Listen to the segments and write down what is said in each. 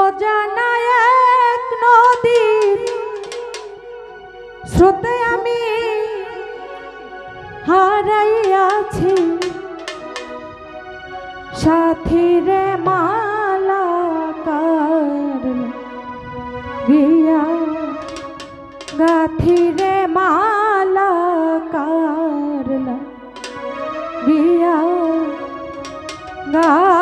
অজানা এক নদীর স্রোতে আমি হারাইয়াছি। সাথী রে মালা গিয়া গাথি রে মালা কারলা গিয়া গা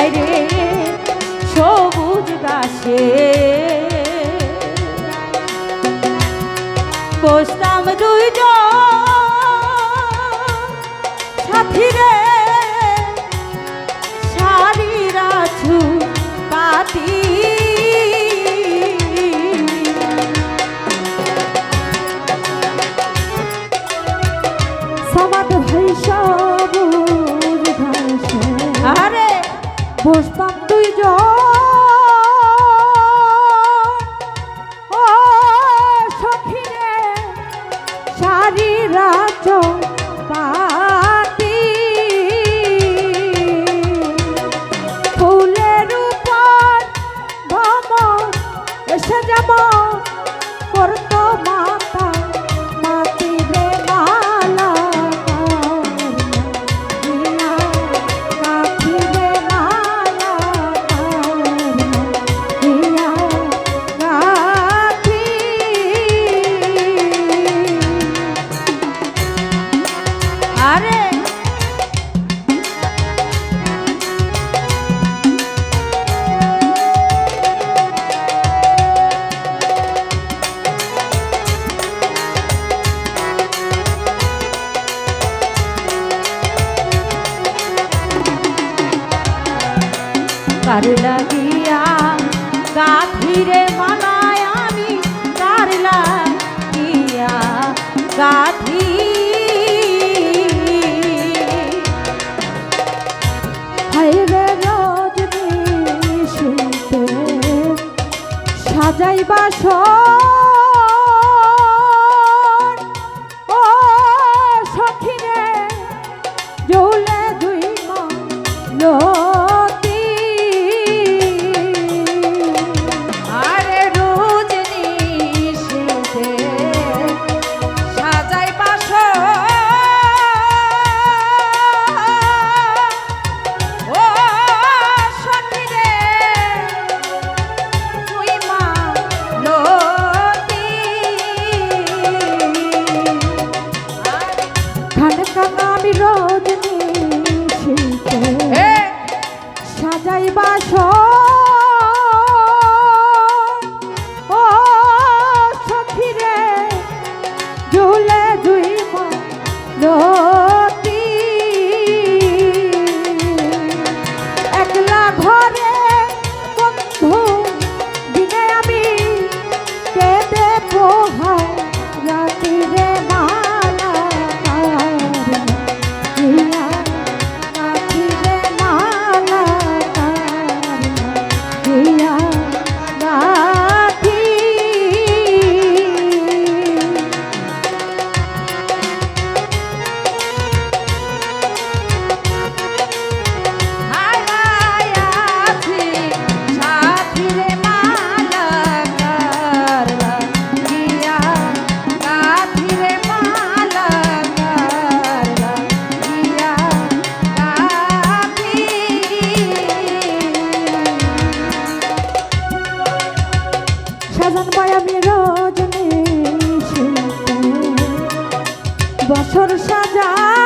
কোথায় রে সবুজ ঘাসে বস্তা কার লাগিয়া গাধিরে মালায় আমি কার লাগিয়া গাধি। সাজাইবা সব বছর সাজা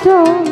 রাত